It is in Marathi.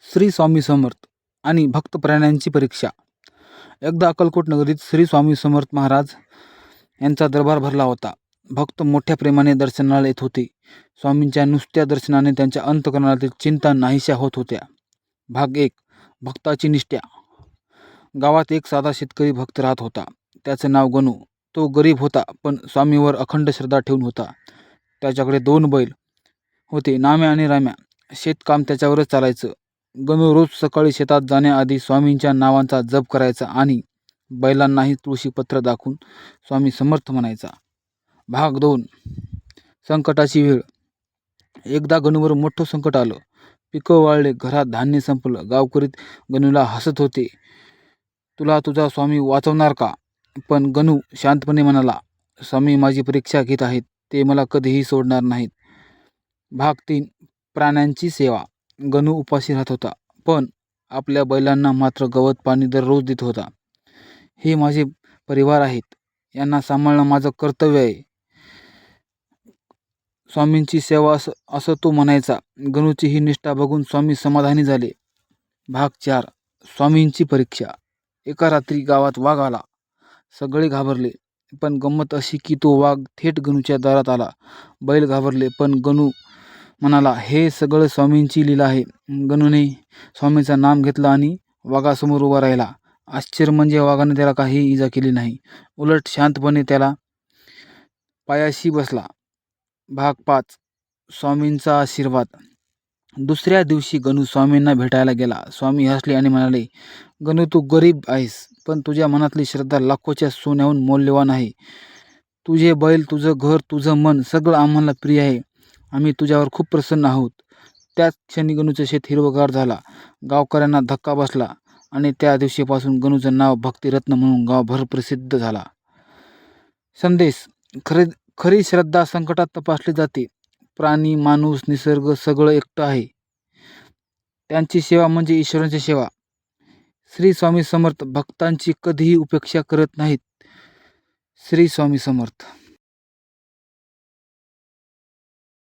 श्री स्वामी समर्थ आणि भक्त प्राण्यांची परीक्षा. एकदा अक्कलकोट नगरीत श्री स्वामी समर्थ महाराज यांचा दरबार भरला होता. भक्त मोठ्या प्रेमाने दर्शनाला येत होते. स्वामींच्या नुसत्या दर्शनाने त्यांच्या अंतकरणातील चिंता नाहीशा होत होत्या. भाग एक भक्ताची निष्ठ्या गावात एक साधा शेतकरी भक्त राहत होता. त्याचं नाव गणू. तो गरीब होता पण स्वामीवर अखंड श्रद्धा ठेवून होता. त्याच्याकडे दोन बैल होते नाम्या आणि राम्या. शेतकाम त्याच्यावरच चालायचं. गणू रोज सकाळी शेतात जाण्याआधी स्वामींच्या नावांचा जप करायचा आणि बैलांनाही तुळशीपत्र दाखवून स्वामी समर्थ म्हणायचा. भाग दोन. संकटाची वेळ. एकदा गणूवर मोठं संकट आलं. पिकं वाळले घरात धान्य संपलं. गावकरीत गणूला हसत होते. तुला तुझा स्वामी वाचवणार का? पण गणू शांतपणे म्हणाला स्वामी माझी परीक्षा घेत आहेत. ते मला कधीही सोडणार नाहीत. भाग तीन. प्राण्यांची सेवा. गणू उपाशी राहत होता. पण आपल्या बैलांना मात्र गवत पाणी दररोज देत होता. हे माझे परिवार आहेत. यांना सांभाळणं माझं कर्तव्य आहे. स्वामींची सेवा असं असं तो म्हणायचा. गणूची ही निष्ठा बघून स्वामी समाधानी झाले. भाग चार. स्वामींची परीक्षा. एका रात्री गावात वाघ आला. सगळे घाबरले. पण गंमत अशी की तो वाघ थेट गणूच्या दारात आला. बैल घाबरले पण गणू म्हणाला हे सगळं स्वामींची लीला आहे. गणूने स्वामीचं नाम घेतलं आणि वाघासमोर उभा राहिला. आश्चर्य म्हणजे वाघाने त्याला काही इजा केली नाही. उलट शांतपणे त्याला पायाशी बसला. भाग पाच. स्वामींचा आशीर्वाद. दुसऱ्या दिवशी गणू स्वामींना भेटायला गेला. स्वामी हसले आणि म्हणाले गणू तू गरीब आहेस पण तुझ्या मनातली श्रद्धा लाखोच्या सोन्याहून मौल्यवान आहे. तुझे बैल तुझं घर तुझं मन सगळं आम्हाला प्रिय आहे. आम्ही तुझ्यावर खूप प्रसन्न आहोत. त्याच क्षणी गणूचं शेत हिरवगार झाला. गावकऱ्यांना धक्का बसला आणि त्या दिवशीपासून गणूचं नाव भक्तिरत्न म्हणून गावभर प्रसिद्ध झाला. संदेश. खरे खरी श्रद्धा संकटात तपासली जाते. प्राणी माणूस निसर्ग सगळं एकटं आहे. त्यांची सेवा म्हणजे ईश्वरांची सेवा. श्री स्वामी समर्थ भक्तांची कधीही उपेक्षा करत नाहीत. श्री स्वामी समर्थ.